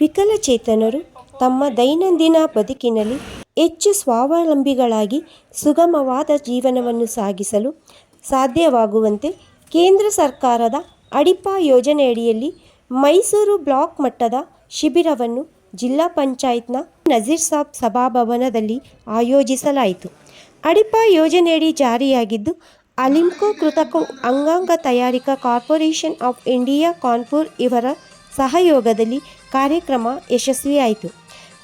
ವಿಕಲಚೇತನರು ತಮ್ಮ ದೈನಂದಿನ ಬದುಕಿನಲ್ಲಿ ಹೆಚ್ಚು ಸ್ವಾವಲಂಬಿಗಳಾಗಿ ಸುಗಮವಾದ ಜೀವನವನ್ನು ಸಾಗಿಸಲು ಸಾಧ್ಯವಾಗುವಂತೆ ಕೇಂದ್ರ ಸರ್ಕಾರದ ಅಡಿಪಾ ಯೋಜನೆಯಡಿಯಲ್ಲಿ ಮೈಸೂರು ಬ್ಲಾಕ್ ಮಟ್ಟದ ಶಿಬಿರವನ್ನು ಜಿಲ್ಲಾ ಪಂಚಾಯತ್ನ ನಜೀರ್ ಸಾಬ್ ಸಭಾಭವನದಲ್ಲಿ ಆಯೋಜಿಸಲಾಯಿತು. ಅಡಿಪಾ ಯೋಜನೆಯಡಿ ಜಾರಿಯಾಗಿದ್ದು ಅಲಿಂಕೋ ಕೃತಕ ಅಂಗಾಂಗ ತಯಾರಿಕಾ ಕಾರ್ಪೊರೇಷನ್ ಆಫ್ ಇಂಡಿಯಾ ಕಾನ್ಪುರ್ ಇವರ ಸಹಯೋಗದಲ್ಲಿ ಕಾರ್ಯಕ್ರಮ ಯಶಸ್ವಿಯಾಯಿತು.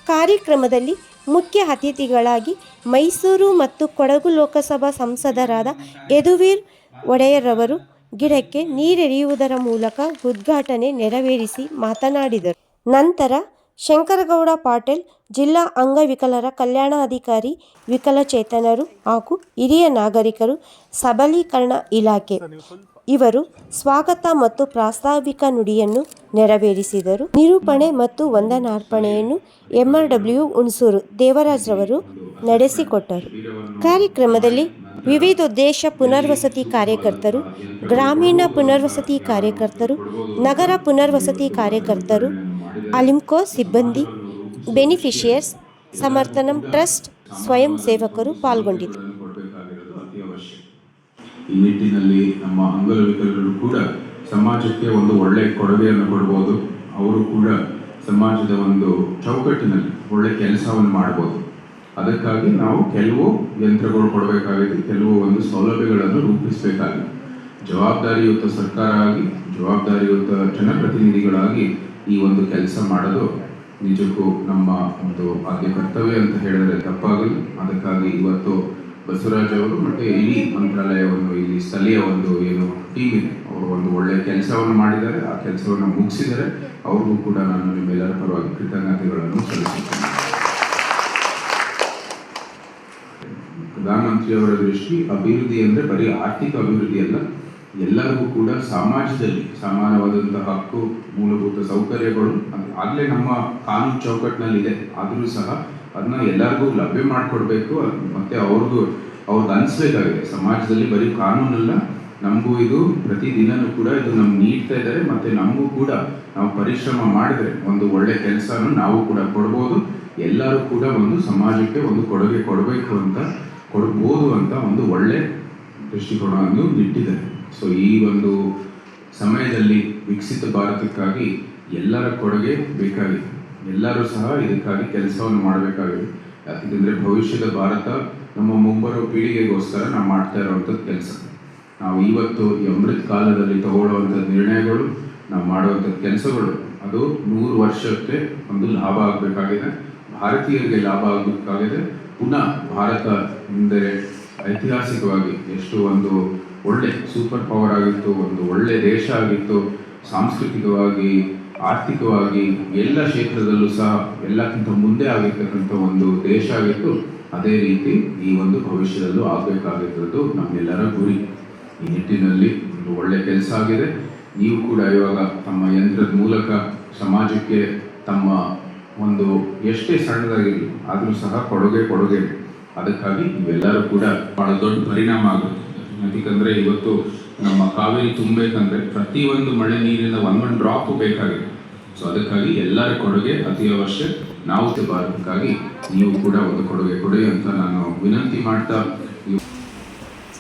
ಕಾರ್ಯಕ್ರಮದಲ್ಲಿ ಮುಖ್ಯ ಅತಿಥಿಗಳಾಗಿ ಮೈಸೂರು ಮತ್ತು ಕೊಡಗು ಲೋಕಸಭಾ ಸಂಸದರಾದ ಯದುವೀರ್ ಒಡೆಯರವರು ಗಿಡಕ್ಕೆ ನೀರೆರೆಯುವುದರ ಮೂಲಕ ಉದ್ಘಾಟನೆ ನೆರವೇರಿಸಿ ಮಾತನಾಡಿದರು. ನಂತರ ಶಂಕರಗೌಡ ಪಾಟೀಲ್, ಜಿಲ್ಲಾ ಅಂಗವಿಕಲರ ಕಲ್ಯಾಣಾಧಿಕಾರಿ ವಿಕಲಚೇತನರು ಹಾಗೂ ಹಿರಿಯ ನಾಗರಿಕರು ಸಬಲೀಕರಣ ಇಲಾಖೆ ಇವರು ಸ್ವಾಗತ ಮತ್ತು ಪ್ರಾಸ್ತಾವಿಕ ನುಡಿಯನ್ನು ನೆರವೇರಿಸಿದರು. ನಿರೂಪಣೆ ಮತ್ತು ವಂದನಾರ್ಪಣೆಯನ್ನು ಎಂಆರ್ ಡಬ್ಲ್ಯೂ ಹುಣಸೂರು ದೇವರಾಜ್ರವರು ನಡೆಸಿಕೊಟ್ಟರು. ಕಾರ್ಯಕ್ರಮದಲ್ಲಿ ವಿವಿಧ ದೇಶ ಪುನರ್ವಸತಿ ಕಾರ್ಯಕರ್ತರು, ಗ್ರಾಮೀಣ ಪುನರ್ವಸತಿ ಕಾರ್ಯಕರ್ತರು, ನಗರ ಪುನರ್ವಸತಿ ಕಾರ್ಯಕರ್ತರು, ಅಲಿಮ್ಕೋ ಸಿಬ್ಬಂದಿ, ಬೆನಿಫಿಷಿಯರ್ಸ್, ಸಮರ್ಥನಂ ಟ್ರಸ್ಟ್ ಸ್ವಯಂ ಸೇವಕರು ಪಾಲ್ಗೊಂಡಿದ್ದರು. ಈ ನಿಟ್ಟಿನಲ್ಲಿ ನಮ್ಮ ಅಂಗವಿಕಲರು ಕೂಡ ಸಮಾಜಕ್ಕೆ ಒಂದು ಒಳ್ಳೆ ಕೊಡುಗೆಯನ್ನು ಕೊಡ್ಬೋದು. ಅವರು ಕೂಡ ಸಮಾಜದ ಒಂದು ಚೌಕಟ್ಟಿನಲ್ಲಿ ಒಳ್ಳೆ ಕೆಲಸವನ್ನು ಮಾಡ್ಬೋದು. ಅದಕ್ಕಾಗಿ ನಾವು ಕೆಲವು ಯಂತ್ರಗಳು ಕೊಡಬೇಕಾಗಿದೆ. ಕೆಲವು ಒಂದು ಸೌಲಭ್ಯಗಳನ್ನು ರೂಪಿಸಬೇಕಾಗಿದೆ. ಜವಾಬ್ದಾರಿಯುತ ಸರ್ಕಾರ ಆಗಿ, ಜವಾಬ್ದಾರಿಯುತ ಜನಪ್ರತಿನಿಧಿಗಳಾಗಿ ಈ ಒಂದು ಕೆಲಸ ಮಾಡೋದು ನಿಜಕ್ಕೂ ನಮ್ಮ ಒಂದು ಆದ್ಯ ಕರ್ತವ್ಯ ಅಂತ ಹೇಳಿದರೆ ತಪ್ಪಾಗಲಿ ಅದಕ್ಕಾಗಿ ಇವತ್ತು ಬಸವರಾಜ್ ಅವರು ಮತ್ತೆ ಇಡೀ ಮಂತ್ರಾಲಯವನ್ನು, ಇಲ್ಲಿ ಸ್ಥಳೀಯ ಒಂದು ಏನು ಟೀಮ್ ಇದೆ, ಅವರು ಒಂದು ಒಳ್ಳೆಯ ಕೆಲಸವನ್ನು ಮಾಡಿದ್ದಾರೆ. ಆ ಕೆಲಸವನ್ನು ಮುಗಿಸಿದ್ದಾರೆ ಅವ್ರಿಗೂ ಕೂಡ ನಾನು ನಿಮ್ಮೆಲ್ಲರ ಪರವಾಗಿ ಕೃತಜ್ಞತೆಗಳನ್ನು ಸಲ್ಲಿಸುತ್ತೇನೆ. ಪ್ರಧಾನಮಂತ್ರಿಯವರ ದೃಷ್ಟಿ ಅಭಿವೃದ್ಧಿ ಅಂದರೆ ಬರೀ ಆರ್ಥಿಕ ಅಭಿವೃದ್ಧಿ ಅಲ್ಲ, ಎಲ್ಲರಿಗೂ ಕೂಡ ಸಮಾಜದಲ್ಲಿ ಸಮಾನವಾದಂತಹ ಹಕ್ಕು, ಮೂಲಭೂತ ಸೌಕರ್ಯಗಳು ಆಗ್ಲೇ ನಮ್ಮ ಕಾನೂನು ಚೌಕಟ್ಟಿನಲ್ಲಿದೆ. ಆದರೂ ಸಹ ಅದನ್ನ ಎಲ್ಲರಿಗೂ ಲಭ್ಯ ಮಾಡಿಕೊಡ್ಬೇಕು. ಮತ್ತೆ ಅವ್ರದ್ದು ಅವ್ರದ್ದು ಅನಿಸ್ಬೇಕಾಗಿದೆ. ಸಮಾಜದಲ್ಲಿ ಬರೀ ಕಾನೂನಲ್ಲ, ನಮಗೂ ಇದು ಪ್ರತಿದಿನನೂ ಕೂಡ ಇದು ನಮ್ಗೆ ನೀಡ್ತಾ ಇದ್ದಾರೆ ಮತ್ತೆ ನಮಗೂ ಕೂಡ ನಾವು ಪರಿಶ್ರಮ ಮಾಡಿದ್ರೆ ಒಂದು ಒಳ್ಳೆ ಕೆಲಸನೂ ನಾವು ಕೂಡ ಕೊಡ್ಬೋದು. ಎಲ್ಲರೂ ಕೂಡ ಒಂದು ಸಮಾಜಕ್ಕೆ ಒಂದು ಕೊಡುಗೆ ಕೊಡಬೇಕು ಅಂತ, ಕೊಡ್ಬೋದು ಅಂತ ಒಂದು ಒಳ್ಳೆ ದೃಷ್ಟಿಕೋನವನ್ನು ಇಟ್ಟಿದ್ದಾರೆ ಸೊ ಈ ಒಂದು ಸಮಯದಲ್ಲಿ ವಿಕಸಿತ ಭಾರತಕ್ಕಾಗಿ ಎಲ್ಲರ ಕೊಡುಗೆ ಬೇಕಾಗಿದೆ. ಎಲ್ಲರೂ ಸಹ ಇದಕ್ಕಾಗಿ ಕೆಲಸವನ್ನು ಮಾಡಬೇಕಾಗಿದೆ. ಯಾಕೆಂದರೆ ಭವಿಷ್ಯದ ಭಾರತ ನಮ್ಮ ಮುಂಬರುವ ಪೀಳಿಗೆಗೋಸ್ಕರ ನಾವು ಮಾಡ್ತಾ ಇರುವಂಥದ್ದು ಕೆಲಸ. ನಾವು ಇವತ್ತು ಈ ಅಮೃತ ಕಾಲದಲ್ಲಿ ತಗೊಳ್ಳುವಂಥ ನಿರ್ಣಯಗಳು, ನಾವು ಮಾಡುವಂಥ ಕೆಲಸಗಳು, ಅದು ನೂರು ವರ್ಷಕ್ಕೆ ಒಂದು ಲಾಭ ಆಗಬೇಕಾಗಿದೆ. ಭಾರತೀಯರಿಗೆ ಲಾಭ ಆಗಬೇಕಾಗಿದೆ. ಪುನಃ ಭಾರತ ಹಿಂದೆ ಐತಿಹಾಸಿಕವಾಗಿ ಎಷ್ಟು ಒಂದು ಒಳ್ಳೆ ಸೂಪರ್ ಪವರ್ ಆಗಿತ್ತು, ಒಂದು ಒಳ್ಳೆ ದೇಶ ಆಗಿತ್ತು. ಸಾಂಸ್ಕೃತಿಕವಾಗಿ ಆರ್ಥಿಕವಾಗಿ ಎಲ್ಲ ಕ್ಷೇತ್ರದಲ್ಲೂ ಸಹ ಎಲ್ಲಕ್ಕಿಂತ ಮುಂದೆ ಆಗಿರ್ತಕ್ಕಂಥ ಒಂದು ದೇಶ ಆಗಿತ್ತು ಅದೇ ರೀತಿ ಈ ಒಂದು ಭವಿಷ್ಯದಲ್ಲೂ ಆಗಬೇಕಾಗಿರೋದು ನಮ್ಮೆಲ್ಲರ ಗುರಿ. ಈ ನಿಟ್ಟಿನಲ್ಲಿ ಒಂದು ಒಳ್ಳೆ ಕೆಲಸ ಆಗಿದೆ. ನೀವು ಕೂಡ ಇವಾಗ ತಮ್ಮ ಯಂತ್ರದ ಮೂಲಕ ಸಮಾಜಕ್ಕೆ ತಮ್ಮ ಒಂದು ಎಷ್ಟೇ ಸಣ್ಣದಾಗಿರಲಿ, ಆದರೂ ಸಹ ಕೊಡುಗೆ ಕೊಡುಗೆ. ಅದಕ್ಕಾಗಿ ಇವೆಲ್ಲರೂ ಕೂಡ ಬಹಳ ದೊಡ್ಡ ಪರಿಣಾಮ ಆಗುತ್ತೆ. ಯಾಕಂದರೆ ಇವತ್ತು ನಮ್ಮ ಕಾವೇರಿ ತುಂಬಬೇಕಂದ್ರೆ ಪ್ರತಿಯೊಂದು ಮಳೆ ನೀರಿನ ಒಂದೊಂದು ಡ್ರಾಪ್ ಬೇಕಾಗಿದೆ. ಸೊ ಅದಕ್ಕಾಗಿ ಎಲ್ಲರ ಕೊಡುಗೆ ಅತಿ ಅವಶ್ಯ. ನಾವು ಭಾರತಕ್ಕಾಗಿ ನೀವು ಕೂಡ ಒಂದು ಕೊಡುಗೆ ಕೊಡಿ ಅಂತ ನಾನು ವಿನಂತಿ ಮಾಡ್ತಾ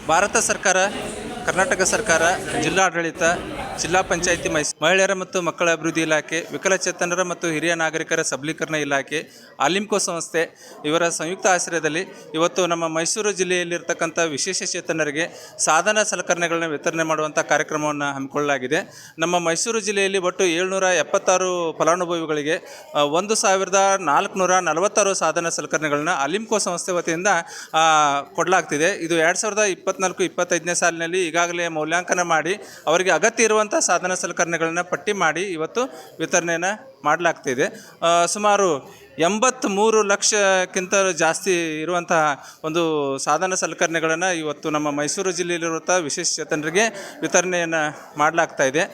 ಭಾರತ ಸರ್ಕಾರ ಕರ್ನಾಟಕ ಸರ್ಕಾರ, ಜಿಲ್ಲಾಡಳಿತ, ಜಿಲ್ಲಾ ಪಂಚಾಯಿತಿ ಮಹಿಳೆಯರ ಮತ್ತು ಮಕ್ಕಳ ಅಭಿವೃದ್ಧಿ ಇಲಾಖೆ ವಿಕಲಚೇತನರ ಮತ್ತು ಹಿರಿಯ ನಾಗರಿಕರ ಸಬಲೀಕರಣ ಇಲಾಖೆ ಆಲಿಂಕೋ ಸಂಸ್ಥೆ ಇವರ ಸಂಯುಕ್ತ ಆಶ್ರಯದಲ್ಲಿ ಇವತ್ತು ನಮ್ಮ ಮೈಸೂರು ಜಿಲ್ಲೆಯಲ್ಲಿರ್ತಕ್ಕಂಥ ವಿಶೇಷ ಚೇತನರಿಗೆ ಸಾಧನ ಸಲಕರಣೆಗಳನ್ನ ವಿತರಣೆ ಮಾಡುವಂಥ ಕಾರ್ಯಕ್ರಮವನ್ನು ಹಮ್ಮಿಕೊಳ್ಳಲಾಗಿದೆ. ನಮ್ಮ ಮೈಸೂರು ಜಿಲ್ಲೆಯಲ್ಲಿ ಒಟ್ಟು ಏಳ್ನೂರ ಎಪ್ಪತ್ತಾರು ಫಲಾನುಭವಿಗಳಿಗೆ ಒಂದು ಸಾವಿರದ ನಾಲ್ಕುನೂರ ನಲವತ್ತಾರು ಸಾಧನ ಸಲಕರಣೆಗಳನ್ನ ಅಲಿಂಕೋ ಸಂಸ್ಥೆ ವತಿಯಿಂದ ಕೊಡಲಾಗ್ತಿದೆ. ಇದು ಎರಡು ಸಾವಿರದ ಇಪ್ಪತ್ನಾಲ್ಕು ಇಪ್ಪತ್ತೈದನೇ ಸಾಲಿನಲ್ಲಿ ಈಗಾಗಲೇ ಮೌಲ್ಯಾಂಕನ ಮಾಡಿ ಅವರಿಗೆ ಅಗತ್ಯ ಇರುವಂಥ ಸಾಧನ ಸಲಕರಣೆಗಳನ್ನು ಪಟ್ಟಿ ಮಾಡಿ ಇವತ್ತು ವಿತರಣೆಯನ್ನು ಮಾಡಲಾಗ್ತಿದೆ ಸುಮಾರು ಎಂಬತ್ತ್ಮೂರು ಲಕ್ಷಕ್ಕಿಂತ ಜಾಸ್ತಿ ಇರುವಂತಹ ಒಂದು ಸಾಧನ ಸಲಕರಣೆಗಳನ್ನು ಇವತ್ತು ನಮ್ಮ ಮೈಸೂರು ಜಿಲ್ಲೆಯಲ್ಲಿರುವಂಥ ವಿಶೇಷ ಚೇತನರಿಗೆ ವಿತರಣೆಯನ್ನು ಮಾಡಲಾಗ್ತಾ ಇದೆ.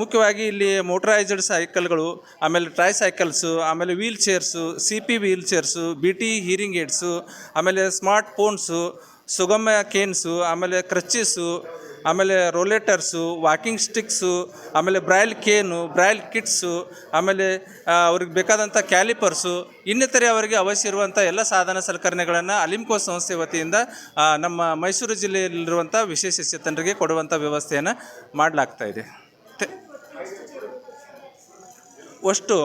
ಮುಖ್ಯವಾಗಿ ಇಲ್ಲಿ ಮೋಟರೈಸ್ಡ್ ಸೈಕಲ್ಗಳು, ಆಮೇಲೆ ಟ್ರೈ ಸೈಕಲ್ಸು ಆಮೇಲೆ wheelchairs, C P wheelchairs, B T hearing aids, ಆಮೇಲೆ ಸ್ಮಾರ್ಟ್ ಫೋನ್ಸು ಸುಗಮ ಕೇನ್ಸು, ಆಮೇಲೆ ಕ್ರಚ್ಚಸ್ಸು ಆಮೇಲೆ ರೋಲೇಟರ್ಸು, ವಾಕಿಂಗ್ ಸ್ಟಿಕ್ಸು, ಆಮೇಲೆ ಬ್ರಾಯ್ಲ್ ಕೇನು, ಬ್ರಾಯ್ಲ್ ಕಿಟ್ಸು, ಆಮೇಲೆ ಅವ್ರಿಗೆ ಬೇಕಾದಂಥ ಕ್ಯಾಲಿಪರ್ಸು, ಇನ್ನಿತರೆ ಅವರಿಗೆ ಅವಶ್ಯ ಇರುವಂಥ ಎಲ್ಲ ಸಾಧನ ಸಲಕರಣೆಗಳನ್ನು ಅಲಿಂಕೋ ಸಂಸ್ಥೆ ವತಿಯಿಂದ ನಮ್ಮ ಮೈಸೂರು ಜಿಲ್ಲೆಯಲ್ಲಿರುವಂಥ ವಿಶೇಷ ಚೇತನರಿಗೆ ಕೊಡುವಂಥ ವ್ಯವಸ್ಥೆಯನ್ನು ಮಾಡಲಾಗ್ತಾ ಇದೆ. ಅಷ್ಟು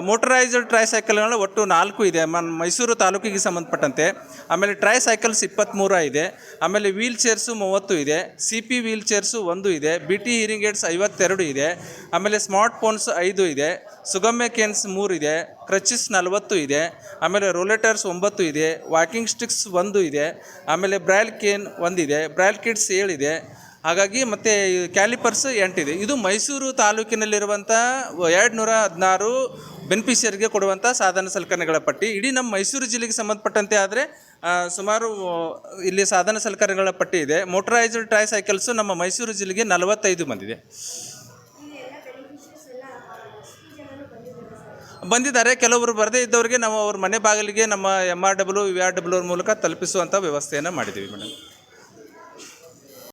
ಮೋಟರೈಸ್ಡ್ ಟ್ರೈಸೈಕಲ್ಗಳು ಒಟ್ಟು ನಾಲ್ಕು ಇದೆ. ಮನ್ ಮೈಸೂರು ತಾಲೂಕಿಗೆ ಸಂಬಂಧಪಟ್ಟಂತೆ. ಆಮೇಲೆ ಟ್ರೈಸೈಕಲ್ಸ್ ಇಪ್ಪತ್ತ್ಮೂರ ಇದೆ. ಆಮೇಲೆ ವೀಲ್ ಚೇರ್ಸು ಮೂವತ್ತು ಇದೆ. ಸಿ ಪಿ ವೀಲ್ ಚೇರ್ಸು ಒಂದು ಇದೆ. ಬಿ ಟಿ ಹಿರಿಂಗ್ ಏಡ್ಸ್ ಐವತ್ತೆರಡು ಇದೆ. ಆಮೇಲೆ ಸ್ಮಾರ್ಟ್ ಫೋನ್ಸ್ ಐದು ಇದೆ. ಸುಗಮ್ಯ ಕೇನ್ಸ್ ಮೂರು ಇದೆ. ಕ್ರಚಿಸ್ ನಲವತ್ತು ಇದೆ. ಆಮೇಲೆ ರೋಲೆಟರ್ಸ್ ಒಂಬತ್ತು ಇದೆ. ವಾಕಿಂಗ್ ಸ್ಟಿಕ್ಸ್ ಒಂದು ಇದೆ. ಆಮೇಲೆ ಬ್ರೈಲ್ ಕೇನ್ ಒಂದಿದೆ. ಬ್ರೈಲ್ ಕಿಡ್ಸ್ ಏಳಿದೆ. ಹಾಗಾಗಿ ಮತ್ತು ಕ್ಯಾಲಿಪರ್ಸ್ ಎಂಟಿದೆ. ಇದು ಮೈಸೂರು ತಾಲೂಕಿನಲ್ಲಿರುವಂಥ ಎರಡು ನೂರ ಹದಿನಾರು ಬೆನಿಫಿಷಿಯರಿಗೆ ಕೊಡುವಂಥ ಸಾಧನ ಸಲಕರಣೆಗಳ ಪಟ್ಟಿ. ಇಡೀ ನಮ್ಮ ಮೈಸೂರು ಜಿಲ್ಲೆಗೆ ಸಂಬಂಧಪಟ್ಟಂತೆ ಆದರೆ ಸುಮಾರು ಇಲ್ಲಿ ಸಾಧನ ಸಲಕರಣೆಗಳ ಪಟ್ಟಿ ಇದೆ. ಮೋಟರೈಸ್ಡ್ ಟ್ರೈಸೈಕಲ್ಸು ನಮ್ಮ ಮೈಸೂರು ಜಿಲ್ಲೆಗೆ ನಲವತ್ತೈದು ಬಂದಿದೆ ಬಂದಿದ್ದಾರೆ. ಕೆಲವರು ಬರದೇ ಇದ್ದವರಿಗೆ ನಾವು ಅವ್ರ ಮನೆ ಬಾಗಿಲಿಗೆ ನಮ್ಮ M R W V R W ಮೂಲಕ ತಲುಪಿಸುವಂಥ ವ್ಯವಸ್ಥೆಯನ್ನು ಮಾಡಿದ್ದೀವಿ ಮೇಡಮ್